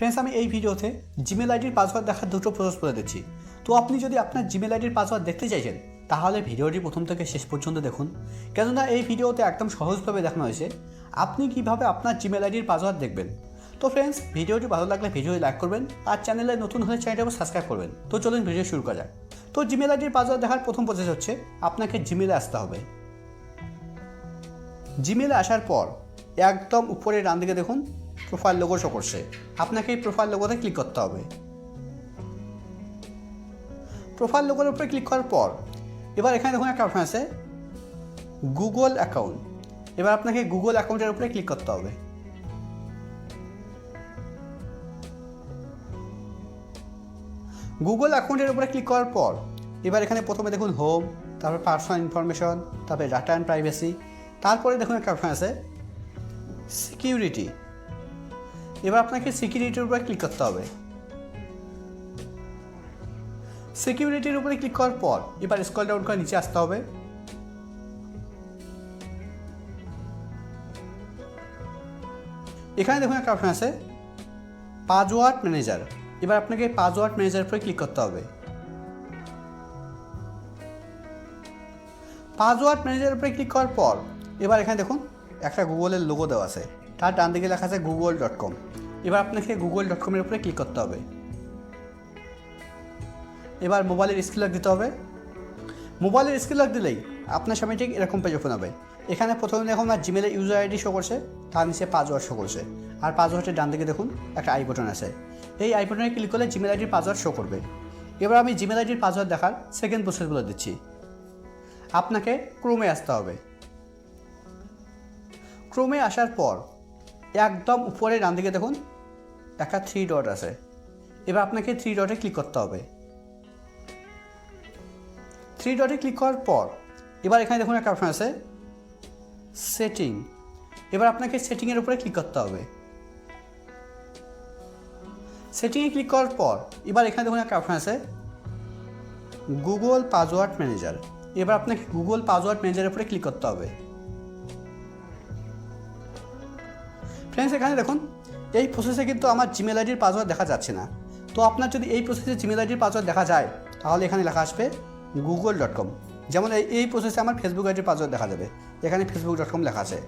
Friends আমি এই ভিডিওতে জিমেল আইডির পাসওয়ার্ড দেখার দুটো প্রসেস বলে দিচ্ছি। তো আপনি যদি আপনার জিমেল আইডির পাসওয়ার্ড দেখতে চাইছেন, তাহলে ভিডিওটি প্রথম থেকে শেষ পর্যন্ত দেখুন। কেননা এই ভিডিওতে একদম সহজভাবে দেখানো হয়েছে, আপনি কীভাবে আপনার জিমেল আইডির পাসওয়ার্ড দেখবেন। তো ফ্রেন্ডস ভিডিওটি ভালো লাগলে ভিডিওটি লাইক করবেন, আর চ্যানেলে নতুন হলে চ্যানেলটাকে সাবস্ক্রাইব করবেন। তো চলুন ভিডিও শুরু করা যাক। তো জিমেল আইডির পাসওয়ার্ড দেখার প্রথম প্রসেস হচ্ছে, আপনাকে জিমেলে আসতে হবে। জিমেলে আসার পর, একদম উপরে ডান দিকে দেখুন প্রোফাইল লোগো শো করছে। আপনাকে এই প্রোফাইল লোগোতে ক্লিক করতে হবে। প্রোফাইল লোগোর উপরে ক্লিক করার পর, এবার এখানে দেখুন একটা অপশন আছে গুগল অ্যাকাউন্ট এবার আপনাকে গুগল অ্যাকাউন্টের উপরে ক্লিক করতে হবে। গুগল অ্যাকাউন্টের উপরে ক্লিক করার পর, এবার এখানে প্রথমে দেখুন হোম তারপর পার্সোনাল ইনফরমেশন তারপরে ডাটা অ্যান্ড প্রাইভেসি তারপরে দেখুন একটা অপশন আছে সিকিউরিটি এবার আপনাকে সিকিউরিটির উপরে ক্লিক করতে হবে। সিকিউরিটির উপরে ক্লিক করার পর এবার স্কল ডাউন করে নিচে আসতে হবে। এখানে দেখুন একটা অপশন আছে পাসওয়ার্ড ম্যানেজার এবার আপনাকে পাসওয়ার্ড ম্যানেজার উপরে ক্লিক করতে হবে। পাসওয়ার্ড ম্যানেজার উপরে ক্লিক করার পর এবার এখানে দেখুন একটা গুগলের লোগো দেওয়া আছে। তার ডান দিকে লেখা আছে গুগল ডট কম এবার আপনাকে গুগল ডট কমের উপরে ক্লিক করতে হবে। এবার মোবাইলের স্ক্রিন লক দিতে হবে। মোবাইলের স্ক্রিন লক দিলেই আপনার সামনে ঠিক এরকম পেজ ওপেন হবে। এখানে প্রথমে দেখুন আমার জিমেলের ইউজার আইডি শো করছে, তার নিচে পাসওয়ার্ড শো করছে। আর পাসওয়ার্ডের ডান দিকে দেখুন একটা আই বাটন আছে। এই আই বাটনে ক্লিক করলে জিমেল আইডির পাসওয়ার্ড শো করবে। এবার আমি জিমেল আইডির পাসওয়ার্ড দেখার সেকেন্ড প্রসেস বলে দিচ্ছি। আপনাকে ক্রোমে আসতে হবে। ক্রোমে আসার পর একদম উপরে ডান দিকে দেখুন, একটা থ্রি ডট আছে। এবার আপনাকে থ্রি ডটে ক্লিক করতে হবে। থ্রি ডটে ক্লিক করার পর, এবার এখানে দেখুন একটা অপশন আছে সেটিং এবার আপনাকে সেটিংয়ের উপরে ক্লিক করতে হবে। সেটিংয়ে ক্লিক করার পর, এবার এখানে দেখুন একটা অপশন আছে গুগল পাসওয়ার্ড ম্যানেজার এবার আপনাকে গুগল পাসওয়ার্ড ম্যানেজারের উপরে ক্লিক করতে হবে। ফ্রেন্ডস এখানে দেখুন, এই প্রসেসে কিন্তু আমার জিমেল আইডির পাসওয়ার্ড দেখা যাচ্ছে না। তো আপনার যদি এই প্রসেসে জিমেল আইডির পাসওয়ার্ড দেখা যায়, তাহলে এখানে লেখা আসবে গুগল ডট কম যেমন এই প্রসেসে আমার ফেসবুক আইডির পাসওয়ার্ড দেখা যাবে। এখানে ফেসবুক ডট কম লেখা আছে।